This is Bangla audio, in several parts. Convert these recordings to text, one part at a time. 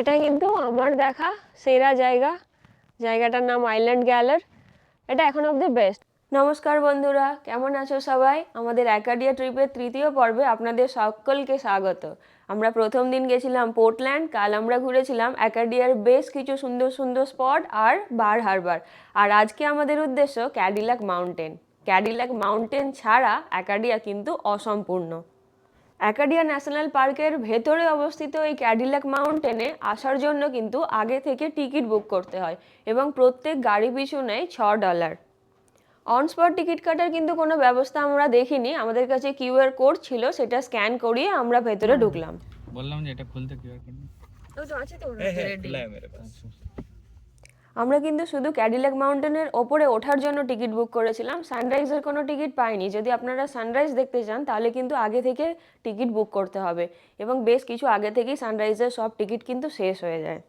এটা কিন্তু আমার দেখা, সেরা জায়গা। জায়গাটার নাম আইল্যান্ড গ্যালার এটা এখন অব্দি বেস্ট নমস্কার বন্ধুরা, কেমন আছো সবাই? আমাদের একাডিয়া ট্রিপের তৃতীয় পর্বে আপনাদের সকলকে স্বাগত। আমরা প্রথম দিন গেছিলাম পোর্টল্যান্ড কাল আমরা ঘুরেছিলাম একাডিয়ার বেশ কিছু সুন্দর সুন্দর স্পট আর বার হারবার আর আজকে আমাদের উদ্দেশ্য ক্যাডিলাক মাউন্টেন ক্যাডিলাক মাউন্টেন ছাড়া একাডিয়া কিন্তু অসম্পূর্ণ। অ্যাকাডিয়া ন্যাশনাল পার্কের ভেতরে অবস্থিত এই ক্যাডিলাক মাউন্টেনে আসার জন্য কিন্তু আগে থেকে টিকিট বুক করতে হয় এবং প্রত্যেক গাড়ি পিছু নেয় ছ ডলার। অনস্পট টিকিট কাটার কিন্তু কোনো ব্যবস্থা আমরা দেখিনি। আমাদের কাছে কিউআর কোড ছিল সেটা স্ক্যান করিয়ে আমরা ভেতরে ঢুকলাম। বললাম যে এটা খুলতে কিউআর কোড তো আছে তো রেডি আমরা কিন্তু শুধু ক্যাডিলাক মাউন্টেনের ওপরে ওঠার জন্য টিকিট বুক করেছিলাম। সানরাইজের কোনো টিকিট পাইনি। যদি আপনারা সানরাইজ দেখতে চান, তাহলে কিন্তু আগে থেকে টিকিট বুক করতে হবে। এবং বেশ কিছু আগে থেকেই সানরাইজের সব টিকিট কিন্তু শেষ হয়ে যায়।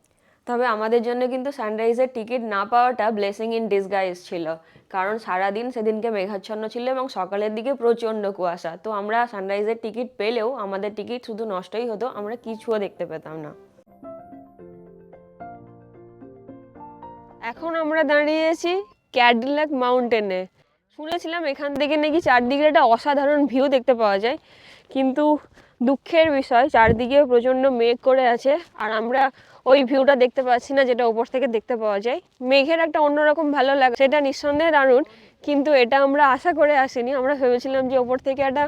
তবে আমাদের জন্য কিন্তু সানরাইজের টিকিট না পাওয়াটা ব্লেসিং ইন ডিসগাইজ ছিল। কারণ সারাদিন সেদিনকে মেঘাচ্ছন্ন ছিল এবং সকালের দিকে প্রচণ্ড কুয়াশা। তো আমরা সানরাইজের টিকিট পেলেও আমাদের টিকিট শুধু নষ্টই হতো, আমরা কিছুও দেখতে পেতাম না। এখন আমরা দাঁড়িয়েছি ক্যাডিলাক মাউন্টেনে শুনেছিলাম এখান থেকে নাকি চারদিকে একটা অসাধারণ ভিউ দেখতে পাওয়া যায়, কিন্তু দুঃখের বিষয়, চারদিকে প্রচণ্ড মেঘ করে আছে, আর আমরা ওই ভিউটা দেখতে পাচ্ছি না, যেটা ওপর থেকে দেখতে পাওয়া যায়। মেঘের একটা অন্যরকম ভালো লাগে, সেটা নিঃসন্দেহে দারুণ, কিন্তু এটা আমরা আশা করে আসিনি। আমরা ভেবেছিলাম যে ওপর থেকে একটা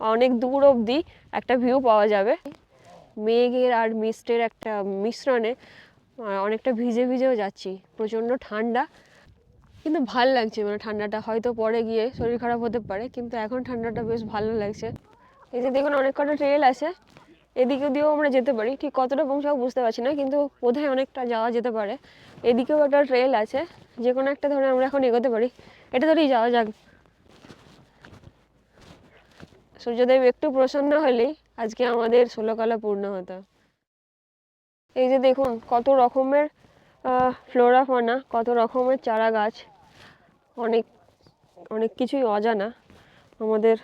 অনেক দূর অবধি একটা ভিউ পাওয়া যাবে। মেঘের আর মিস্টের একটা মিশ্রণে অনেকটা ভিজে ভিজেও যাচ্ছি, প্রচণ্ড ঠান্ডা। কিন্তু ভালো লাগছে মানে ঠান্ডাটা হয়তো পরে গিয়ে শরীর খারাপ হতে পারে, কিন্তু এখন ঠান্ডাটা বেশ ভালো লাগছে। এই যে দেখুন, অনেক কটা ট্রেল আছে। এদিকে দিয়েও আমরা যেতে পারি। ঠিক কতটা পৌঁছাবো বুঝতে পারছি না, কিন্তু বোধহয় অনেকটা যাওয়া যেতে পারে। এদিকেও একটা ট্রেল আছে, যে কোনো একটা ধরে আমরা এখন এগোতে পারি। এটা ধরেই যাওয়া যাক। সূর্যদেব একটু প্রসন্ন হলেই আজকে আমাদের ষোলোকলা পূর্ণ হতো। এই যে দেখুন, কত রকমের ফ্লোরা ফানা, কত রকমের চারা গাছ। অনেক অনেক কিছুই অজানা। আমাদের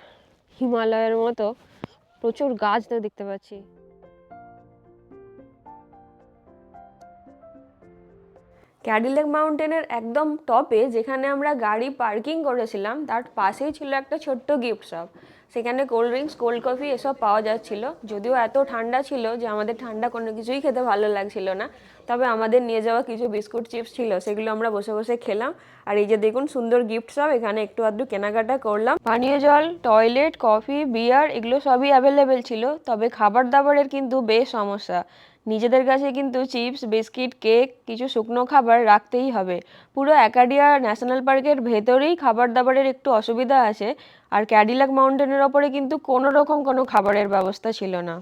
হিমালয়ের মতো প্রচুর গাছ তো দেখতে পাচ্ছি। ক্যাডিলেক মাউন্টেনের একদম টপে যেখানে আমরা গাড়ি পার্কিং করেছিলাম, তার পাশেই ছিল একটা ছোট্ট গিফট শপ সেখানে কোল্ড ড্রিঙ্কস কোল্ড কফি এসব পাওয়া যাচ্ছিল। যদিও এত ঠান্ডা ছিল যে আমাদের ঠান্ডা কোনো কিছুই খেতে ভালো লাগছিল না। তবে আমাদের নিয়ে যাওয়া কিছু বিস্কুট চিপস ছিল, সেগুলো আমরা বসে বসে খেলাম। আর এই যে দেখুন, সুন্দর গিফট সব, এখানে একটু আধটু কেনাকাটা করলাম। পানীয় জল টয়লেট কফি বিয়ার এগুলো সবই অ্যাভেলেবেল ছিল। তবে খাবার দাবারের কিন্তু বেশ সমস্যা। নিজেদের কাছে কিন্তু চিপস, বিস্কিট, কেক, কিছু শুকনো খাবার রাখতেই হবে। পুরো অ্যাকাডিয়া ন্যাশনাল পার্কের ভেতরেই খাবার দাবারের একটু অসুবিধা আছে, আর ক্যাডিলাক মাউন্টেনের ওপরে কিন্তু কোনো রকম কোনো খাবারের ব্যবস্থা ছিল না।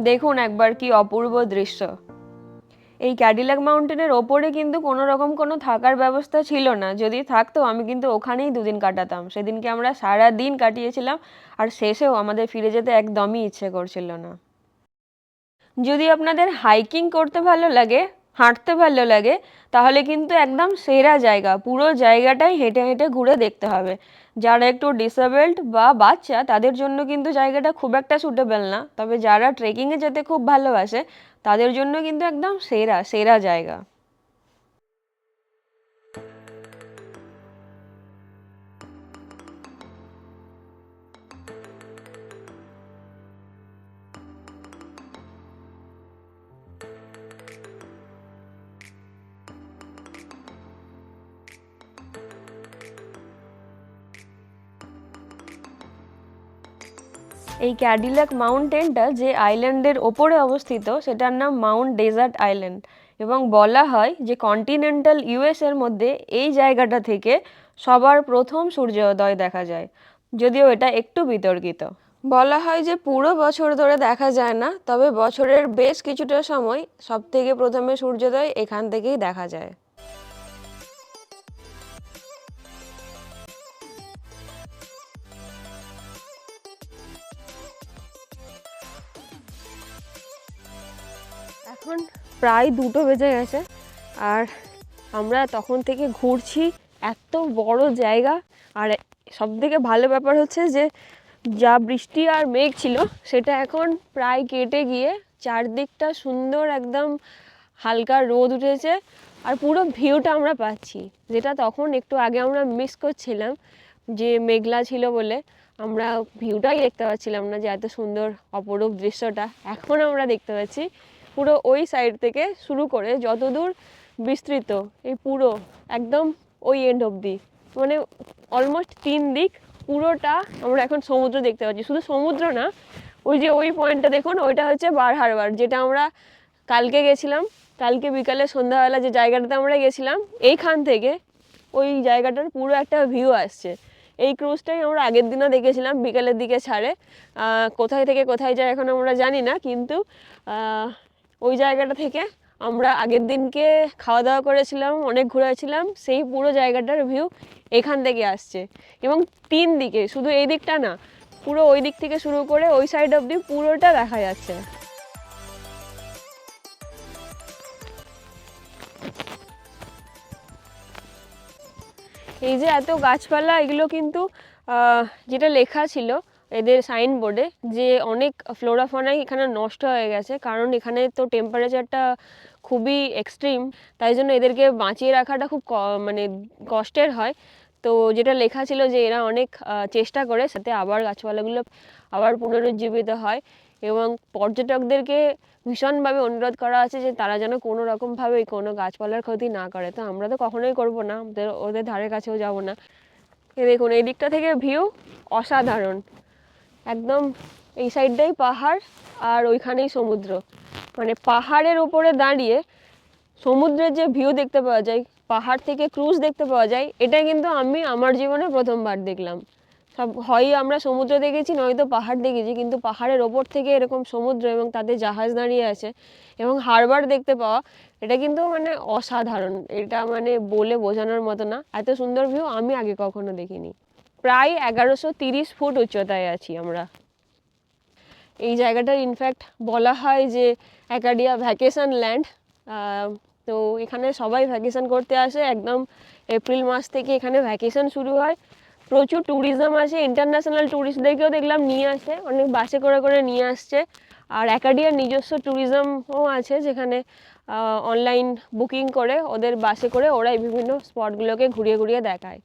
দেখুন একবার কি অপূর্ব দৃশ্য। এই ক্যাডিলাক মাউন্টেনের ওপরে কিন্তু কোনো রকম কোনো থাকার ব্যবস্থা ছিল না। যদি থাকতো, আমি কিন্তু ওখানেই দুদিন কাটাতাম। সেদিনকে আমরা সারা দিন কাটিয়েছিলাম আর শেষেও আমাদের ফিরে যেতে একদমই ইচ্ছে করছিল না। যদি আপনাদের হাইকিং করতে ভালো লাগে হাঁটতে ভালো লাগে, তাহলে কিন্তু একদম সেরা জায়গা। পুরো জায়গাটাই হেঁটে হেঁটে ঘুরে দেখতে হবে। যারা একটু ডিসেবেলড বা বাচ্চা, তাদের জন্য কিন্তু জায়গাটা খুব একটা সুটেবেল না। তবে যারা ট্রেকিংয়ে যেতে খুব ভালোবাসে, তাদের জন্য কিন্তু একদম সেরা সেরা জায়গা। এই ক্যাডিলাক মাউন্টেনটা যে আইল্যান্ডের ওপরে অবস্থিত, সেটার নাম মাউন্ট ডেজার্ট আইল্যান্ড এবং বলা হয় যে কন্টিনেন্টাল ইউএসের মধ্যে এই জায়গাটা থেকে সবার প্রথম সূর্যোদয় দেখা যায়। যদিও এটা একটু বিতর্কিত। বলা হয় যে পুরো বছর ধরে দেখা যায় না, তবে বছরের বেশ কিছুটা সময় সব থেকে প্রথমে সূর্যোদয় এখান থেকেই দেখা যায়। এখন প্রায় দুটো বেজে গেছে আর আমরা তখন থেকে ঘুরছি এত বড় জায়গা আর সব থেকে ভালো ব্যাপার হচ্ছে যে যা বৃষ্টি আর মেঘ ছিল সেটা এখন প্রায় কেটে গিয়ে চারদিকটা সুন্দর একদম হালকা রোদ উঠেছে আর পুরো ভিউটা আমরা পাচ্ছি। যেটা তখন একটু আগে আমরা মিস করছিলাম যে মেঘলা ছিল বলে। আমরা ভিউটাই দেখতে পাচ্ছিলাম না যে এত সুন্দর অপরূপ দৃশ্যটা। এখন আমরা দেখতে পাচ্ছি পুরো ওই সাইড থেকে শুরু করে যতদূর বিস্তৃত, এই পুরো, একদম ওই এন্ড অবধি। মানে অলমোস্ট তিন দিক পুরোটা আমরা এখন সমুদ্র দেখতে পাচ্ছি। শুধু সমুদ্র না, ওই যে ওই পয়েন্টটা দেখুন, ওইটা হচ্ছে বার হারবার যেটা আমরা কালকে গেছিলাম। কালকে বিকালে সন্ধ্যাবেলা যে জায়গাটাতে আমরা গেছিলাম, এইখান থেকে ওই জায়গাটার পুরো একটা ভিউ আসছে। এই ক্রুজটাই আমরা আগের দিনও দেখেছিলাম, বিকালের দিকে ছাড়ে। কোথায় থেকে কোথায় যায় এখন আমরা জানি না, কিন্তু ওই জায়গাটা থেকে আমরা আগের দিনকে খাওয়া দাওয়া করেছিলাম, অনেক ঘুরেছিলাম, সেই পুরো জায়গাটার ভিউ এখান থেকে আসছে। এবং তিন দিকে, শুধু এই দিকটা না, পুরো ওই দিক থেকে শুরু করে ওই সাইড অবধি পুরোটা দেখা যাচ্ছে। এই যে এত গাছপালা, এগুলো কিন্তু যেটা লেখা ছিল এদের সাইনবোর্ডে যে অনেক ফ্লোরাফনাই এখানে নষ্ট হয়ে গেছে। কারণ এখানে তো টেম্পারেচারটা খুবই এক্সট্রিম তাই জন্য এদেরকে বাঁচিয়ে রাখাটা খুব মানে কষ্টের হয়। তো যেটা লেখা ছিল যে এরা অনেক চেষ্টা করে, সাথে আবার গাছপালাগুলো আবার পুনরুজ্জীবিত হয় এবং পর্যটকদেরকে ভীষণভাবে অনুরোধ করা আছে যে তারা যেন কোনো রকমভাবে কোনো গাছপালার ক্ষতি না করে। তো আমরা তো কখনোই করব না, ওদের ওদের ধারে কাছেও যাব না। এ দেখুন, এই দিকটা থেকে ভিউ অসাধারণ। একদম এই সাইডটাই পাহাড় আর ওইখানেই সমুদ্র। মানে পাহাড়ের ওপরে দাঁড়িয়ে সমুদ্রের যে ভিউ দেখতে পাওয়া যায়, পাহাড় থেকে ক্রুজ দেখতে পাওয়া যায় এটা কিন্তু আমি আমার জীবনে প্রথমবার দেখলাম। সব হয় আমরা সমুদ্র দেখেছি, নয়তো পাহাড় দেখেছি, কিন্তু পাহাড়ের ওপর থেকে এরকম সমুদ্র এবং তাতে জাহাজ দাঁড়িয়ে আছে এবং হারবার দেখতে পাওয়া, এটা কিন্তু মানে অসাধারণ। এটা মানে বলে বোঝানোর মতো না। এত সুন্দর ভিউ আমি আগে কখনো দেখিনি। প্রায় এগারোশো তিরিশ ফুট উচ্চতায় আছি আমরা। এই জায়গাটার ইনফ্যাক্ট বলা হয় যে একাডিয়া ভ্যাকেশন ল্যান্ড তো এখানে সবাই ভ্যাকেশন করতে আসে। একদম এপ্রিল মাস থেকে এখানে ভ্যাকেশন শুরু হয়। প্রচুর ট্যুরিজম আছে ইন্টারন্যাশনাল ট্যুরিস্টদেরকেও দেখলাম নিয়ে আসে। অনেক বাসে করে করে নিয়ে আসছে। আর একাডিয়ার নিজস্ব ট্যুরিজমও আছে যেখানে অনলাইন বুকিং করে। ওদের বাসে করে ওরাই বিভিন্ন স্পটগুলোকে ঘুরিয়ে ঘুরিয়ে দেখায়।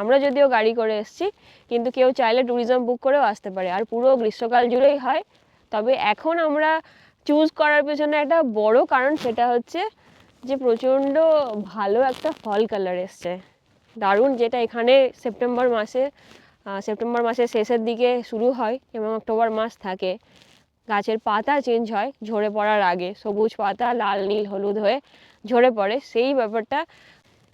আমরা যদিও গাড়ি করে এসেছি, কিন্তু কেউ চাইলে ট্যুরিজম বুক করেও আসতে পারে। আর পুরো গ্রীষ্মকাল জুড়েই হয়। তবে এখন আমরা চুজ করার পেছনে একটা বড় কারণ সেটা হচ্ছে যে প্রচণ্ড ভালো একটা ফল কালার এসছে। দারুণ যেটা এখানে সেপ্টেম্বর মাসে সেপ্টেম্বর মাসের শেষের দিকে শুরু হয় এবং অক্টোবর মাস থাকে। গাছের পাতা চেঞ্জ হয় ঝরে পড়ার আগে। সবুজ পাতা, লাল, নীল, হলুদ হয়ে ঝরে পড়ে। সেই ব্যাপারটা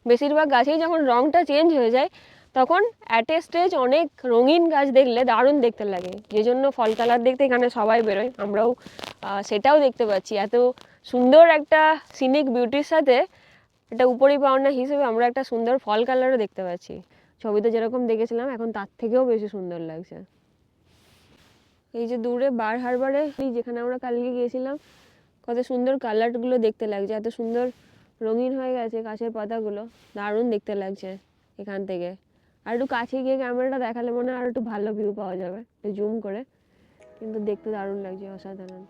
বেশিরভাগ গাছেই যখন রঙটা চেঞ্জ হয়ে যায় তখন অ্যাট এ স্টেজ অনেক রঙিন গাছ দেখলে দারুণ দেখতে লাগে। যে জন্য ফল কালার দেখতে এখানে সবাই বেরোয়, আমরাও সেটাও দেখতে পাচ্ছি। এত সুন্দর একটা সিনিক বিউটির সাথে একটা উপরি পাওনা হিসেবে আমরা একটা সুন্দর ফল কালারও দেখতে পাচ্ছি। ছবিতে যেরকম দেখেছিলাম, এখন তার থেকেও বেশি সুন্দর লাগছে। এই যে দূরে বার হারবারে যেখানে আমরা কালকে গিয়েছিলাম, কত সুন্দর কালারগুলো দেখতে লাগছে। এত সুন্দর রঙিন হয়ে গেছে গাছের পাতাগুলো, দারুণ দেখতে লাগছে এখান থেকে। আর একটু কাছে গিয়ে ক্যামেরাটা দেখালে মনে হয় আর একটু ভালো ভিউ পাওয়া যাবে। জুম করে। কিন্তু দেখতে দারুণ লাগছে, অসাধারণ।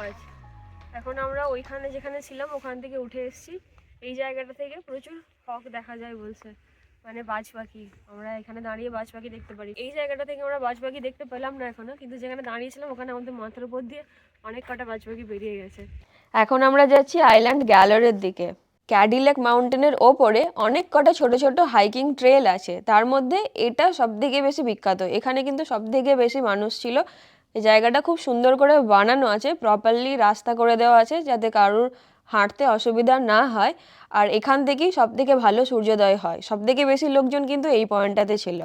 হক এখন আমরা ওইখানে যেখানে ছিলাম, ওখান থেকে উঠে এসেছি। এই জায়গাটা থেকে প্রচুর হক দেখা যায় বলছে। মানে বাজ পাখি আমরা এখানে দাঁড়িয়ে বাজ পাখি দেখতে পারি। এই জায়গাটা থেকে আমরা বাজ পাখি দেখতে পেলাম না এখনও, কিন্তু যেখানে দাঁড়িয়েছিলাম, ওখানে আমাদের মাথার উপর দিয়ে অনেক কটা বাজ পাখি বেরিয়ে গেছে। এখন আমরা যাচ্ছি আইল্যান্ড গ্যালারের দিকে। ক্যাডিলেক মাউন্টেনের ওপরে অনেক কটা ছোট ছোট হাইকিং ট্রেল আছে। তার মধ্যে এটা সব থেকে বেশি বিখ্যাত। এখানে কিন্তু সব থেকে বেশি মানুষ ছিল। এই জায়গাটা খুব সুন্দর করে বানানো আছে প্রপারলি রাস্তা করে দেওয়া আছে যাতে কারোর হাঁটতে অসুবিধা না হয়। আর এখান থেকেই সব থেকে ভালো সূর্যোদয় হয়। সব থেকে বেশি লোকজন কিন্তু এই পয়েন্টটাতে ছিল।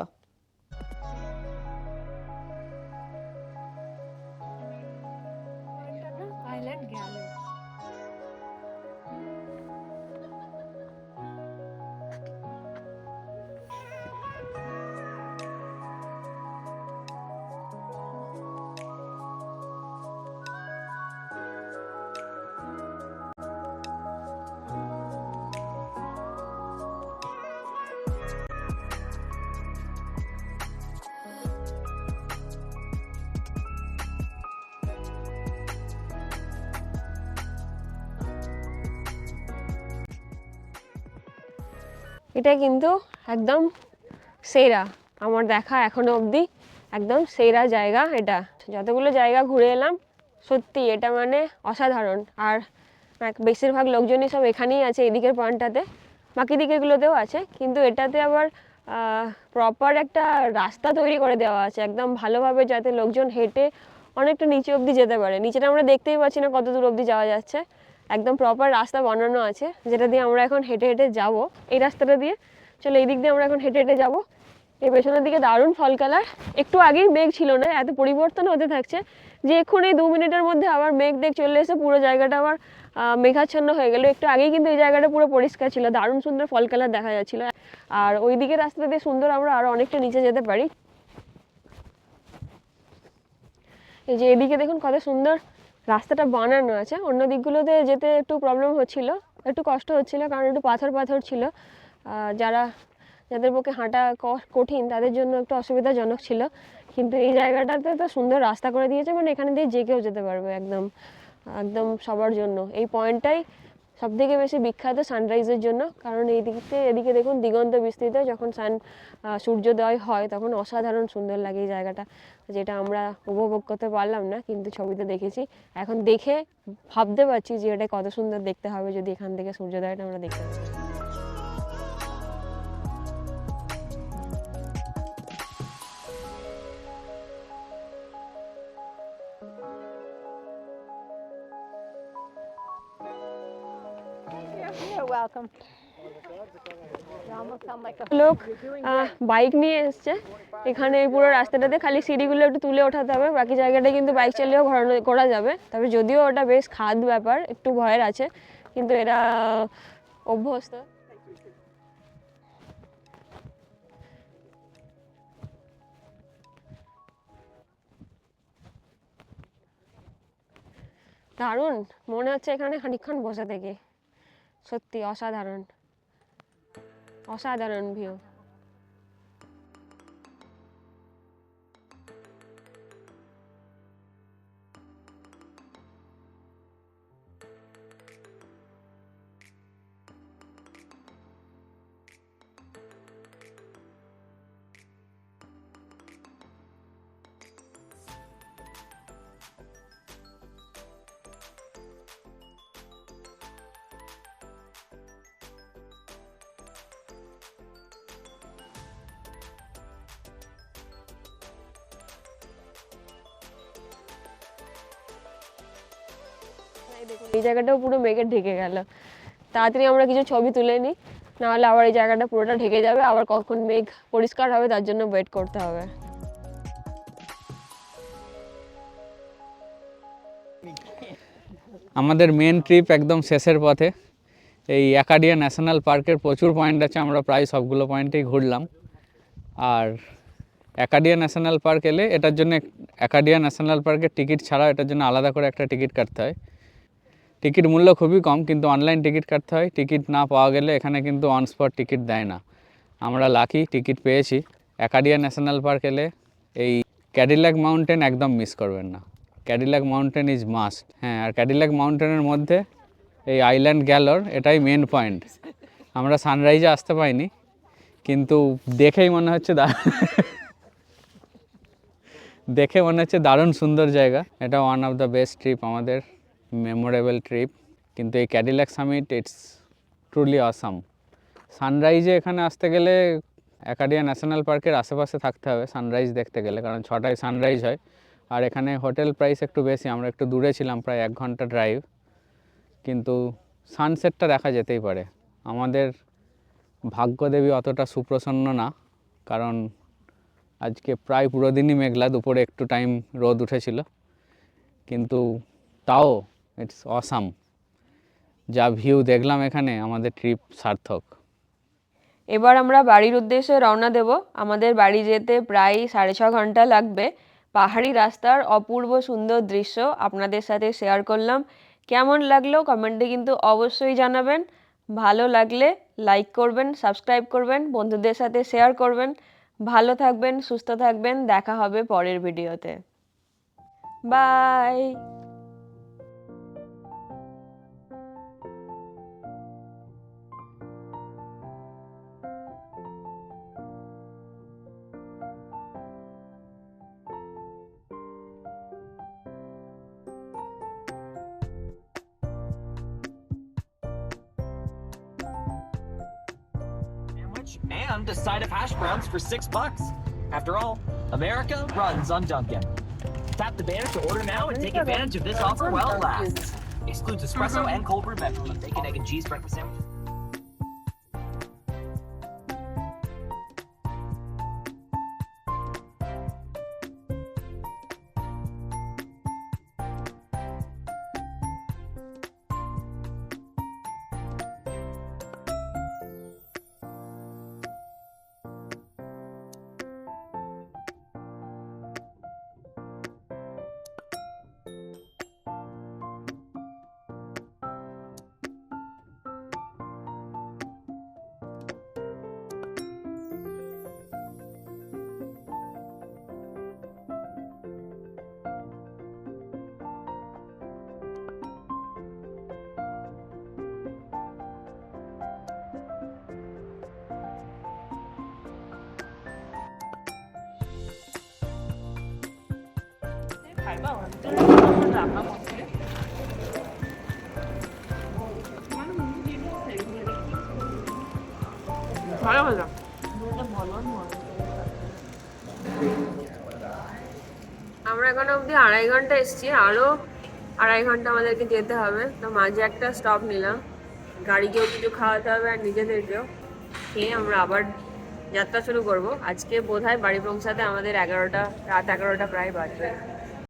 এটা কিন্তু একদম সেরা। আমার দেখা এখনও অবধি একদম সেরা জায়গা এটা। যতগুলো জায়গা ঘুরে এলাম, সত্যি এটা মানে অসাধারণ। আর বেশিরভাগ লোকজনই সব এখানেই আছে, এদিকের পয়েন্টটাতে। বাকি দিকেগুলোতেও আছে। কিন্তু এটাতে আবার প্রপার একটা রাস্তা তৈরি করে দেওয়া আছে। একদম ভালোভাবে যাতে লোকজন হেঁটে অনেকটা নিচে অবধি যেতে পারে। নিচেটা আমরা দেখতেই পাচ্ছি না কত দূর অবধি যাওয়া যাচ্ছে। একদম প্রপার রাস্তা বানানো আছে, যেটা দিয়ে আমরা এখন হেঁটে হেঁটে যাব। এই রাস্তাটা দিয়ে চলো এই দিক দিয়ে আমরা এখন হেঁটে হেঁটে যাব। এই পেছনের দিকে দারুণ ফল কালার। একটু আগেই মেঘ ছিল না, এত পরিবর্তন হতে থাকছে যে এক্ষুনি দু মিনিটের মধ্যে আবার মেঘ দেখ চলে এসে পুরো জায়গাটা আবার মেঘাচ্ছন্ন হয়ে গেল। একটু আগেই কিন্তু এই জায়গাটা পুরো পরিষ্কার ছিল, দারুণ সুন্দর ফল কালার দেখা যাচ্ছিল। আর ওই দিকে রাস্তা দিয়ে সুন্দর আমরা আরও অনেকটা নিচে যেতে পারি। এই যে এদিকে দেখুন কত সুন্দর রাস্তাটা বানানো আছে। অন্য দিকগুলোতে যেতে একটু প্রবলেম হচ্ছিল, একটু কষ্ট হচ্ছিল, কারণ একটু পাথর পাথর ছিল। যারা, যাদের পক্ষে হাঁটা কঠিন, তাদের জন্য একটু অসুবিধাজনক ছিল। কিন্তু এই জায়গাটাতে তো সুন্দর রাস্তা করে দিয়েছে মানে এখানে দিয়ে যে কেউ যেতে পারবে একদম একদম সবার জন্য। এই পয়েন্টটাই সব থেকে বেশি বিখ্যাত সানরাইজের জন্য। কারণ এই দিকতে এদিকে দেখুন দিগন্ত বিস্তৃত, যখন সান সূর্যোদয় হয় তখন অসাধারণ সুন্দর লাগে এই জায়গাটা। যেটা আমরা উপভোগ করতে পারলাম না, কিন্তু ছবিতে দেখেছি। এখন দেখে ভাবতে পারছি যে এটা কত সুন্দর দেখতে হবে যদি এখান থেকে সূর্যোদয়টা আমরা দেখতে পাই। লোক বাইক নিয়ে এসছে। এখানে এই পুরো রাস্তাটাতে খালি সিঁড়িগুলো একটু তুলে ওঠাতে হবে, বাকি জায়গাটা কিন্তু বাইক চালিয়েও ঘোরানো করা যাবে। তবে যদিও ওটা বেশ খাদ ব্যাপার, একটু ভয়ের আছে, কিন্তু এরা অভ্যস্ত। দারুণ, মনে হচ্ছে এখানে খানিকক্ষণ বসে থেকে। সত্যি অসাধারণ। অসাধারণ ভিউ এই জায়গাটাও পুরো মেঘে ঢেকে গেল। তাড়াতাড়ি আমরা কিছু ছবি তুলে নিই, নাহলে আবার এই জায়গাটা পুরোটা ঢেকে যাবে, আবার কখন মেঘ পরিষ্কার হবে তার জন্য ওয়েট করতে হবে। আমাদের মেন ট্রিপ একদম শেষের পথে। এই একাডিয়া ন্যাশনাল পার্কের প্রচুর পয়েন্ট আছে, আমরা প্রায় সবগুলো পয়েন্টেই ঘুরলাম। আর একাডিয়া ন্যাশনাল পার্ক এলে এটার জন্য একাডিয়া ন্যাশনাল পার্কের টিকিট ছাড়া এটার জন্য আলাদা করে একটা টিকিট কাটতে হয়। টিকিট মূল্য খুবই কম, কিন্তু অনলাইন টিকিট কাটতে হয়। টিকিট না পাওয়া গেলে এখানে কিন্তু অন স্পট টিকিট দেয় না। আমরা লাকি টিকিট পেয়েছি। একাডিয়া ন্যাশনাল পার্ক এলে এই ক্যাডিল্যাক মাউন্টেন একদম মিস করবেন না। ক্যাডিল্যাক মাউন্টেন ইজ মাস্ট হ্যাঁ আর ক্যাডিল্যাক মাউন্টেনের মধ্যে এই আইল্যান্ড গ্যালোর এটাই মেন পয়েন্ট আমরা সানরাইজে আসতে পাইনি কিন্তু দেখেই মনে হচ্ছে দেখে মনে হচ্ছে দারুণ সুন্দর জায়গা। এটা one of the best trip আমাদের। মেমোরেবল ট্রিপ কিন্তু এই Cadillac summit it's truly awesome সানরাইজে এখানে আসতে গেলে একাডিয়া ন্যাশনাল পার্কের আশেপাশে থাকতে হবে সানরাইজ দেখতে গেলে, কারণ ছটায় সানরাইজ হয়। আর এখানে হোটেল প্রাইস একটু বেশি, আমরা একটু দূরে ছিলাম, প্রায় এক ঘণ্টা ড্রাইভ কিন্তু সানসেটটা দেখা যেতেই পারে। আমাদের ভাগ্যদেবী অতটা সুপ্রসন্ন না, কারণ আজকে প্রায় পুরো দিনই মেঘলা, দুপুরে একটু টাইম রোদ উঠেছিল। কিন্তু তাও ইটস অসাম যা ভিউ দেখলাম এখানে, আমাদের ট্রিপ সার্থক। এবার আমরা বাড়ির উদ্দেশ্যে রওনা দেব। আমাদের বাড়ি যেতে প্রায় সাড়ে ছ ঘণ্টা লাগবে। পাহাড়ি রাস্তার অপূর্ব সুন্দর দৃশ্য আপনাদের সাথে শেয়ার করলাম। কেমন লাগল কমেন্টে কিন্তু অবশ্যই জানাবেন। ভালো লাগলে লাইক করবেন সাবস্ক্রাইব করবেন, বন্ধুদের সাথে শেয়ার করবেন। ভালো থাকবেন, সুস্থ থাকবেন। দেখা হবে পরের ভিডিওতে bye and a side of hash browns for six bucks. After all, America runs on Dunkin'. Tap the banner to order now and take advantage of this offer while it lasts. Excludes espresso and cold brew beverages. Bacon, egg, and cheese breakfast sandwich. ভালো ভালো আমরা এখন অবধি আড়াই ঘণ্টা এসেছি আরও আড়াই ঘণ্টা আমাদেরকে যেতে হবে। তো মাঝে একটা স্টপ নিলাম। গাড়িকেও কিছু খাওয়াতে হবে আর নিজেদেরকেও। খেয়ে আমরা আবার যাত্রা শুরু করব। আজকে বোধহয় বাড়ি পৌঁছাতে আমাদের এগারোটা রাত এগারোটা প্রায় বাজবে।